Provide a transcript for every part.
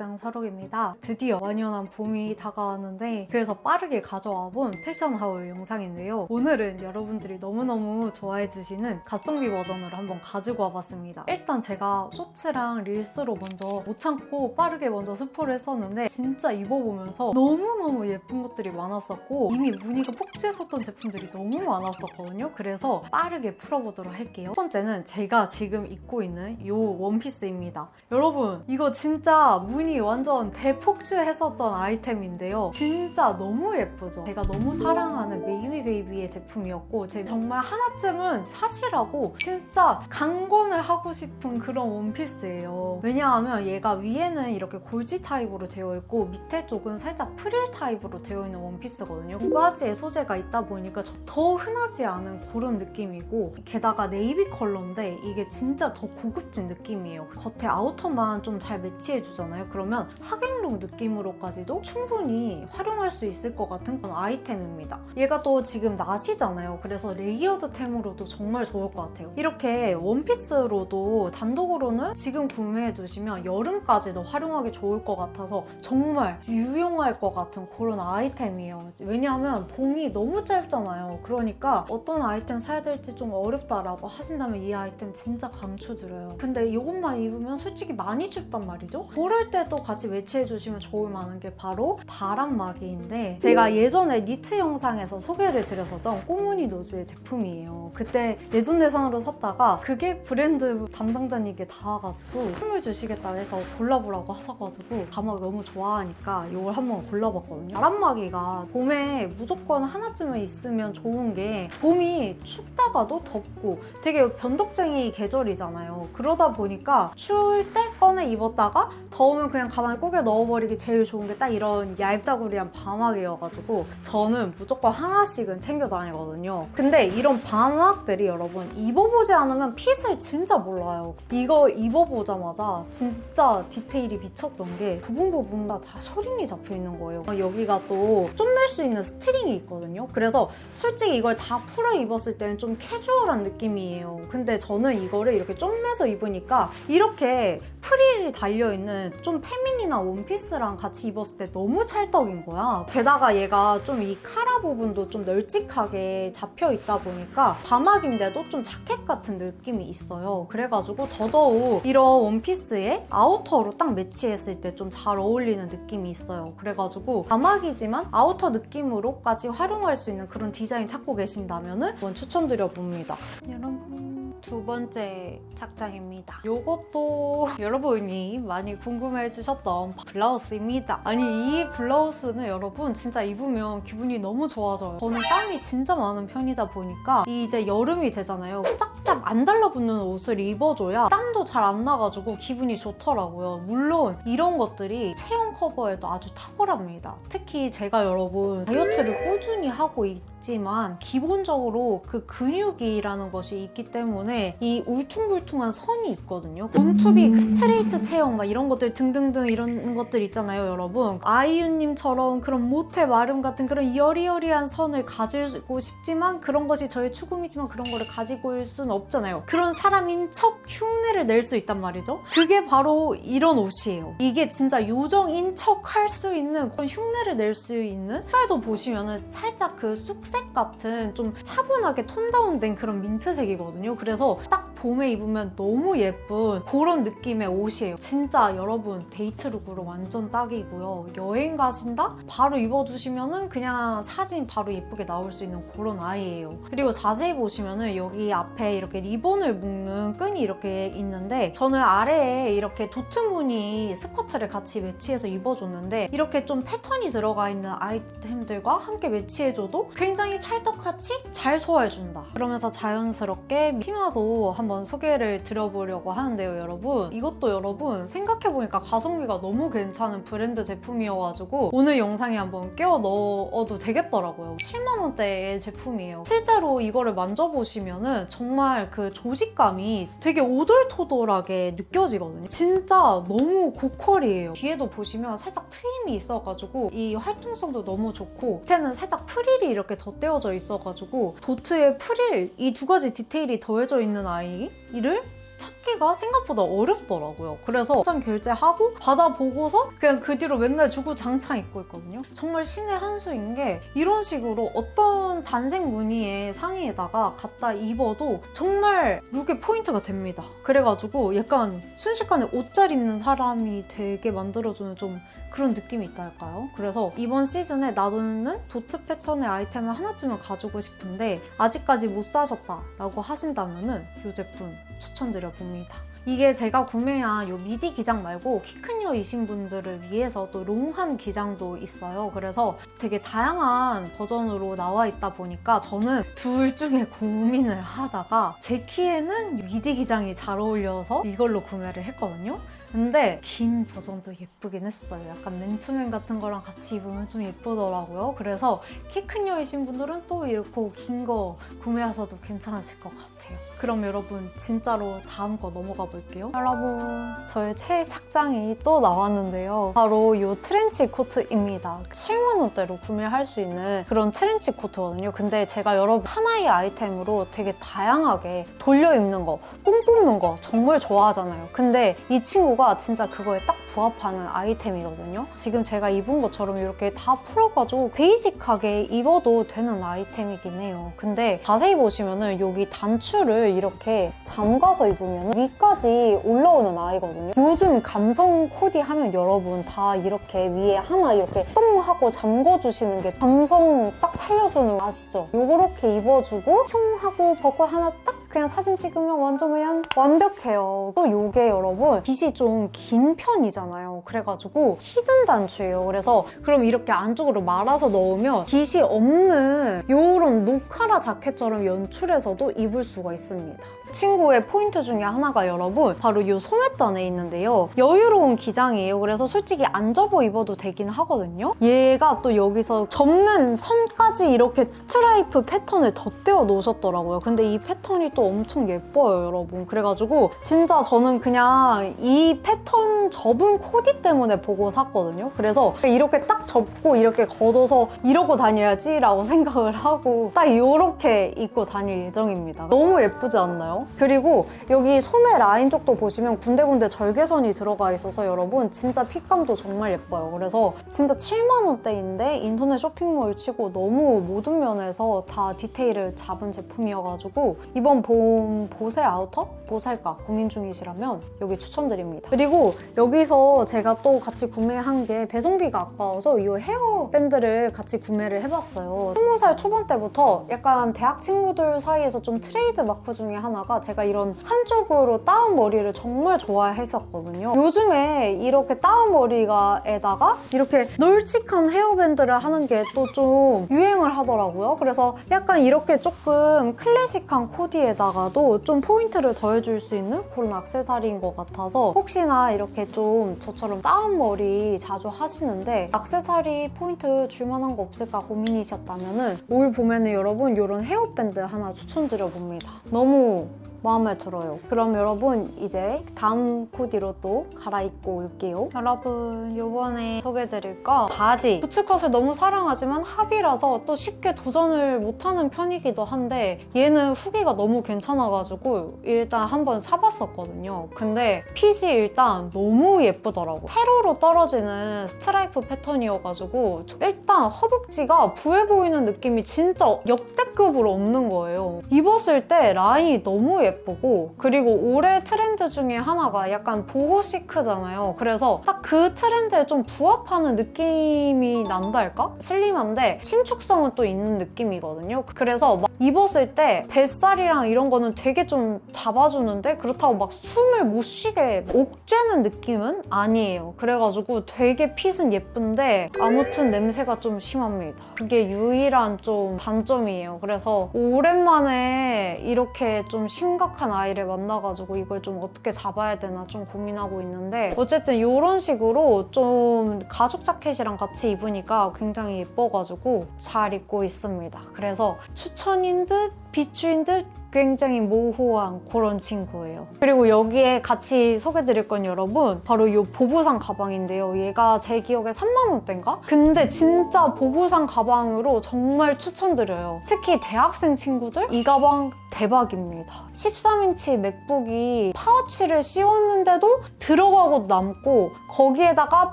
착장 서록입니다. 드디어 완연한 봄이 다가왔는데 그래서 빠르게 가져와 본 패션 하울 영상인데요. 오늘은 여러분들이 너무너무 좋아해 주시는 가성비 버전으로 한번 가지고 와봤습니다. 일단 제가 쇼츠랑 릴스로 먼저 못 참고 빠르게 먼저 스포를 했었는데 진짜 입어보면서 너무너무 예쁜 것들이 많았었고 이미 무늬가 폭주했었던 제품들이 너무 많았었거든요. 그래서 빠르게 풀어보도록 할게요. 첫 번째는 제가 지금 입고 있는 이 원피스입니다. 여러분 이거 진짜 무늬 완전 대폭주했었던 아이템인데요. 진짜 너무 예쁘죠? 제가 너무 사랑하는 메이미 베이비의 제품이었고 제 정말 하나쯤은 사시라고 진짜 강권을 하고 싶은 그런 원피스예요. 왜냐하면 얘가 위에는 이렇게 골지 타입으로 되어 있고 밑에 쪽은 살짝 프릴 타입으로 되어 있는 원피스거든요. 두 가지의 소재가 있다 보니까 저더 흔하지 않은 그런 느낌이고 게다가 네이비 컬러인데 이게 진짜 더 고급진 느낌이에요. 겉에 아우터만 좀 잘 매치해 주잖아요. 그러면 하객룩 느낌으로까지도 충분히 활용할 수 있을 것 같은 그런 아이템입니다. 얘가 또 지금 나시잖아요. 그래서 레이어드템으로도 정말 좋을 것 같아요. 이렇게 원피스로도 단독으로는 지금 구매해 두시면 여름까지도 활용하기 좋을 것 같아서 정말 유용할 것 같은 그런 아이템이에요. 왜냐하면 봄이 너무 짧잖아요. 그러니까 어떤 아이템 사야 될지 좀 어렵다라고 하신다면 이 아이템 진짜 강추드려요. 근데 이것만 입으면 솔직히 많이 춥단 말이죠. 그럴 때도 같이 매치해 주시면 좋을 만한 게 바로 바람막이인데 제가 예전에 니트 영상에서 소개를 드렸었던 꼬무니 노즈의 제품이에요. 그때 내돈내산으로 샀다가 그게 브랜드 담당자님께 닿아가지고 선물 주시겠다 해서 골라보라고 하셔가지고 가막 너무 좋아하니까 이걸 한번 골라봤거든요. 바람막이가 봄에 무조건 하나쯤은 있으면 좋은 게 봄이 춥다가도 덥고 되게 변덕쟁이 계절이잖아요. 그러다 보니까 추울 때 꺼내 입었다가 더우면 그냥 가방에 꼭에 넣어버리기 제일 좋은 게 딱 이런 얇다구리한 바막이어가지고 저는 무조건 하나씩은 챙겨 다니거든요. 근데 이런 바막들이 여러분 입어보지 않으면 핏을 진짜 몰라요. 이거 입어보자마자 진짜 디테일이 미쳤던 게 부분 부분마다 다 셔링이 잡혀 있는 거예요. 여기가 또 쫌맬 수 있는 스트링이 있거든요. 그래서 솔직히 이걸 다 풀어 입었을 때는 좀 캐주얼한 느낌이에요. 근데 저는 이거를 이렇게 쫌매서 입으니까 이렇게 프릴이 달려있는 좀 페미닌한 원피스랑 같이 입었을 때 너무 찰떡인 거야. 게다가 얘가 좀 이 카라 부분도 좀 널찍하게 잡혀 있다 보니까 바막인데도 좀 자켓 같은 느낌이 있어요. 그래가지고 더더욱 이런 원피스에 아우터로 딱 매치했을 때 좀 잘 어울리는 느낌이 있어요. 그래가지고 바막이지만 아우터 느낌으로까지 활용할 수 있는 그런 디자인 찾고 계신다면 한번 추천드려 봅니다. 여러분. 두 번째 착장입니다. 이것도 여러분이 많이 궁금해 주셨던 블라우스입니다. 아니 이 블라우스는 여러분 진짜 입으면 기분이 너무 좋아져요. 저는 땀이 진짜 많은 편이다 보니까 이 이제 여름이 되잖아요. 짝짝 안 달라붙는 옷을 입어줘야 땀도 잘 안 나가지고 기분이 좋더라고요. 물론 이런 것들이 체형 커버에도 아주 탁월합니다. 특히 제가 여러분 다이어트를 꾸준히 하고 있지만 기본적으로 그 근육이라는 것이 있기 때문에 이 울퉁불퉁한 선이 있거든요. 본투비 그 스트레이트 체형 막 이런 것들 등등등 이런 것들 있잖아요, 여러분. 아이유님처럼 그런 모태 마름 같은 그런 여리여리한 선을 가지고 싶지만 그런 것이 저의 추구미지만 그런 거를 가지고 올 수는 없잖아요. 그런 사람인 척 흉내를 낼 수 있단 말이죠. 그게 바로 이런 옷이에요. 이게 진짜 요정인 척 할 수 있는 그런 흉내를 낼 수 있는 색깔도 보시면은 살짝 그 쑥색 같은 좀 차분하게 톤 다운된 그런 민트색이거든요. 그래서 딱 봄에 입으면 너무 예쁜 그런 느낌의 옷이에요. 진짜 여러분 데이트룩으로 완전 딱이고요. 여행 가신다? 바로 입어주시면은 그냥 사진 바로 예쁘게 나올 수 있는 그런 아이예요. 그리고 자세히 보시면은 여기 앞에 이렇게 리본을 묶는 끈이 이렇게 있는데 저는 아래에 이렇게 도트 무늬 스커트를 같이 매치해서 입어줬는데 이렇게 좀 패턴이 들어가 있는 아이템들과 함께 매치해줘도 굉장히 찰떡같이 잘 소화해준다. 그러면서 자연스럽게 치마도 한번 소개를 드려보려고 하는데요, 여러분. 이것도 여러분 생각해보니까 가성비가 너무 괜찮은 브랜드 제품이어가지고 오늘 영상에 한번 끼워 넣어도 되겠더라고요. 7만원대의 제품이에요. 실제로 이거를 만져보시면은 정말 그 조직감이 되게 오돌토돌하게 느껴지거든요. 진짜 너무 고퀄이에요. 뒤에도 보시면 살짝 트임이 있어가지고 이 활동성도 너무 좋고 밑에는 살짝 프릴이 이렇게 덧대어져 있어가지고 도트에 프릴 이 두 가지 디테일이 더해져 있는 아이 를 첫 찾기가 생각보다 어렵더라고요. 그래서 포장 결제하고 받아보고서 그냥 그 뒤로 맨날 주구 장창 입고 있거든요. 정말 신의 한 수인 게 이런 식으로 어떤 단색 무늬의 상의에다가 갖다 입어도 정말 룩에 포인트가 됩니다. 그래가지고 약간 순식간에 옷 잘 입는 사람이 되게 만들어주는 좀 그런 느낌이 있다 할까요? 그래서 이번 시즌에 나도는 도트 패턴의 아이템을 하나쯤은 가지고 싶은데 아직까지 못 사셨다라고 하신다면 은 이 제품 추천드려 봅 니다. 이게 제가 구매한 요 미디 기장 말고 키 큰 여이신 분들을 위해서 또 롱한 기장도 있어요. 그래서 되게 다양한 버전으로 나와 있다 보니까 저는 둘 중에 고민을 하다가 제 키에는 미디 기장이 잘 어울려서 이걸로 구매를 했거든요. 근데 긴 버전도 예쁘긴 했어요. 약간 맨투맨 같은 거랑 같이 입으면 좀 예쁘더라고요. 그래서 키 큰 여이신 분들은 또 이렇게 긴 거 구매하셔도 괜찮으실 것 같아요. 그럼 여러분 진짜로 다음 거 넘어가 볼게요. 여러분 저의 최애 착장이 또 나왔는데요. 바로 이 트렌치 코트입니다. 7만 원대로 구매할 수 있는 그런 트렌치 코트거든요. 근데 제가 여러분 하나의 아이템으로 되게 다양하게 돌려 입는 거, 뽕 뽑는 거 정말 좋아하잖아요. 근데 이 친구가 진짜 그거에 딱 부합하는 아이템이거든요. 지금 제가 입은 것처럼 이렇게 다 풀어가지고 베이직하게 입어도 되는 아이템이긴 해요. 근데 자세히 보시면은 여기 단추를 이렇게 잠가서 입으면 위까지 올라오는 아이거든요. 요즘 감성 코디 하면 여러분 다 이렇게 위에 하나 이렇게 똥 하고 잠궈주시는 게 감성 딱 살려주는 거 아시죠? 요렇게 입어주고 총 하고 벚꽃 하나 딱 그냥 사진 찍으면 완전 그냥 완벽해요. 또 요게 여러분 빗이 좀 긴 편이잖아요. 그래가지고 히든 단추예요. 그래서 그럼 이렇게 안쪽으로 말아서 넣으면 빗이 없는 요런 노카라 자켓처럼 연출해서도 입을 수가 있습니다. 친구의 포인트 중에 하나가 여러분 바로 이 소매단에 있는데요. 여유로운 기장이에요. 그래서 솔직히 안 접어 입어도 되긴 하거든요. 얘가 또 여기서 접는 선까지 이렇게 스트라이프 패턴을 덧대어 놓으셨더라고요. 근데 이 패턴이 또 엄청 예뻐요, 여러분. 그래가지고 진짜 저는 그냥 이 패턴 접은 코디 때문에 보고 샀거든요. 그래서 이렇게 딱 접고 이렇게 걷어서 이러고 다녀야지 라고 생각을 하고 딱 이렇게 입고 다닐 예정입니다. 너무 예쁘지 않나요? 그리고 여기 소매 라인 쪽도 보시면 군데군데 절개선이 들어가 있어서 여러분 진짜 핏감도 정말 예뻐요. 그래서 진짜 7만 원대인데 인터넷 쇼핑몰 치고 너무 모든 면에서 다 디테일을 잡은 제품이어가지고 이번 봄 보세 아우터 뭐 살까 고민 중이시라면 여기 추천드립니다. 그리고 여기서 제가 또 같이 구매한 게 배송비가 아까워서 이 헤어밴드를 같이 구매를 해봤어요. 20살 초반 때부터 약간 대학 친구들 사이에서 좀 트레이드 마크 중에 하나가 제가 이런 한쪽으로 따은 머리를 정말 좋아했었거든요. 요즘에 이렇게 따은 머리가에다가 이렇게 널찍한 헤어밴드를 하는 게 또 좀 유행을 하더라고요. 그래서 약간 이렇게 조금 클래식한 코디에다가도 좀 포인트를 더해줄 수 있는 그런 악세사리인 것 같아서 혹시나 이렇게 좀 저처럼 따은 머리 자주 하시는데 악세사리 포인트 줄만한 거 없을까 고민이셨다면 올 봄에는 여러분 이런 헤어밴드 하나 추천드려 봅니다. 너무 마음에 들어요. 그럼 여러분 이제 다음 코디로 또 갈아입고 올게요. 여러분 요번에 소개해드릴 거 바지. 부츠컷을 너무 사랑하지만 합이라서 또 쉽게 도전을 못하는 편이기도 한데 얘는 후기가 너무 괜찮아가지고 일단 한번 사봤었거든요. 근데 핏이 일단 너무 예쁘더라고. 세로로 떨어지는 스트라이프 패턴이어가지고 일단 허벅지가 부해 보이는 느낌이 진짜 역대급으로 없는 거예요. 입었을 때 라인이 너무 예 쁘고 그리고 올해 트렌드 중에 하나가 약간 보호 시크잖아요. 그래서 딱 그 트렌드에 좀 부합하는 느낌이 난달까? 슬림한데 신축성은 또 있는 느낌이거든요. 그래서 막 입었을 때 뱃살이랑 이런 거는 되게 좀 잡아주는데 그렇다고 막 숨을 못 쉬게 옥죄는 느낌은 아니에요. 그래가지고 되게 핏은 예쁜데 아무튼 냄새가 좀 심합니다. 그게 유일한 좀 단점이에요. 그래서 오랜만에 이렇게 좀 심각한 아이를 만나가지고 이걸 좀 어떻게 잡아야 되나 좀 고민하고 있는데 어쨌든 이런 식으로 좀 가죽 자켓이랑 같이 입으니까 굉장히 예뻐가지고 잘 입고 있습니다. 그래서 추천인 듯 비추인 듯 굉장히 모호한 그런 친구예요. 그리고 여기에 같이 소개드릴 건 여러분 바로 이 보부상 가방인데요. 얘가 제 기억에 3만 원대인가? 근데 진짜 보부상 가방으로 정말 추천드려요. 특히 대학생 친구들 이 가방 대박입니다. 13인치 맥북이 파우치를 씌웠는데도 들어가고 남고 거기에다가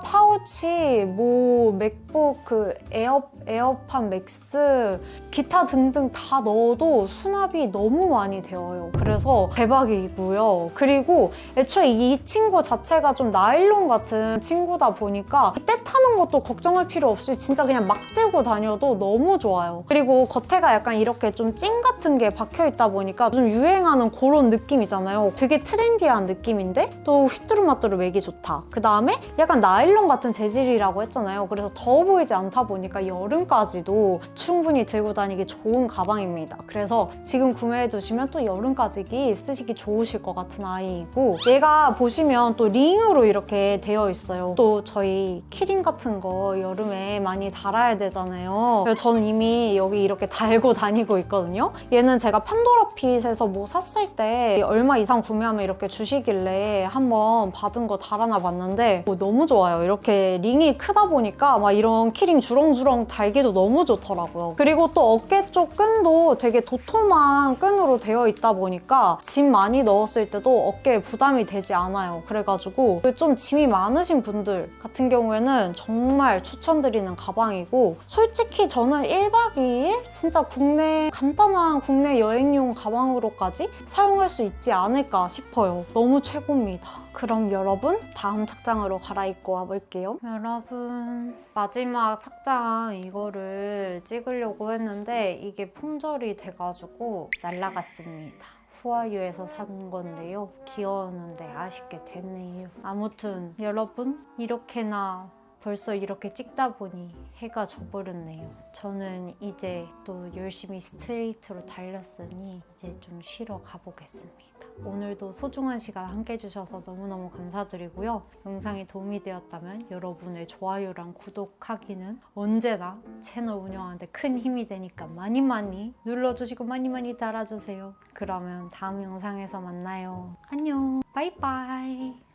파우치 뭐 맥북 그 에어 에어팟 맥스 기타 등등 다 넣어도 수납이 너무 많이 되어요. 그래서 대박이고요. 그리고 애초에 이 친구 자체가 좀 나일론 같은 친구다 보니까 때 타는 것도 걱정할 필요 없이 진짜 그냥 막 들고 다녀도 너무 좋아요. 그리고 겉에가 약간 이렇게 좀찐 같은 게 박혀 있다 보니까 좀 유행하는 그런 느낌이잖아요. 되게 트렌디한 느낌인데 또 휘뚜루마뚜루 매기 좋다. 그 다음에 약간 나일론 같은 재질이라고 했잖아요. 그래서 더워 보이지 않다 보니까 여름까지도 충분히 들고 다니기 좋은 가방입니다. 그래서 지금 구매해 두시면 또 여름까지 쓰시기 좋으실 것 같은 아이이고 얘가 보시면 또 링으로 이렇게 되어 있어요. 또 저희 키링 같은 거 여름에 많이 달아야 되잖아요. 그래서 저는 이미 여기 이렇게 달고 다니고 있거든요. 얘는 제가 판도라핏에서 뭐 샀을 때 얼마 이상 구매하면 이렇게 주시길래 한번 받은 거 달아놔 봤는데 어, 너무 좋아요. 이렇게 링이 크다 보니까 막 이런 키링 주렁주렁 달기도 너무 좋더라고요. 그리고 또 어깨 쪽 끈도 되게 도 톰한 끈으로 되어 있다 보니까 짐 많이 넣었을 때도 어깨에 부담이 되지 않아요. 그래가지고 좀 짐이 많으신 분들 같은 경우에는 정말 추천드리는 가방이고 솔직히 저는 1박 2일 진짜 국내 간단한 국내 여행용 가방으로까지 사용할 수 있지 않을까 싶어요. 너무 최고입니다. 그럼 여러분 다음 착장으로 갈아입고 와볼게요. 여러분 마지막 착장 이거를 찍으려고 했는데 이게 품절이 돼 가지고 날라갔습니다. 후아유에서 산 건데요. 귀여웠는데 아쉽게 됐네요. 아무튼 여러분 이렇게나 벌써 이렇게 찍다 보니 해가 져버렸네요. 저는 이제 또 열심히 스트레이트로 달렸으니 이제 좀 쉬러 가보겠습니다. 오늘도 소중한 시간 함께 해주셔서 너무너무 감사드리고요. 영상이 도움이 되었다면 여러분의 좋아요랑 구독하기는 언제나 채널 운영하는데 큰 힘이 되니까 많이 많이 눌러주시고 많이 많이 달아주세요. 그러면 다음 영상에서 만나요. 안녕. 바이바이.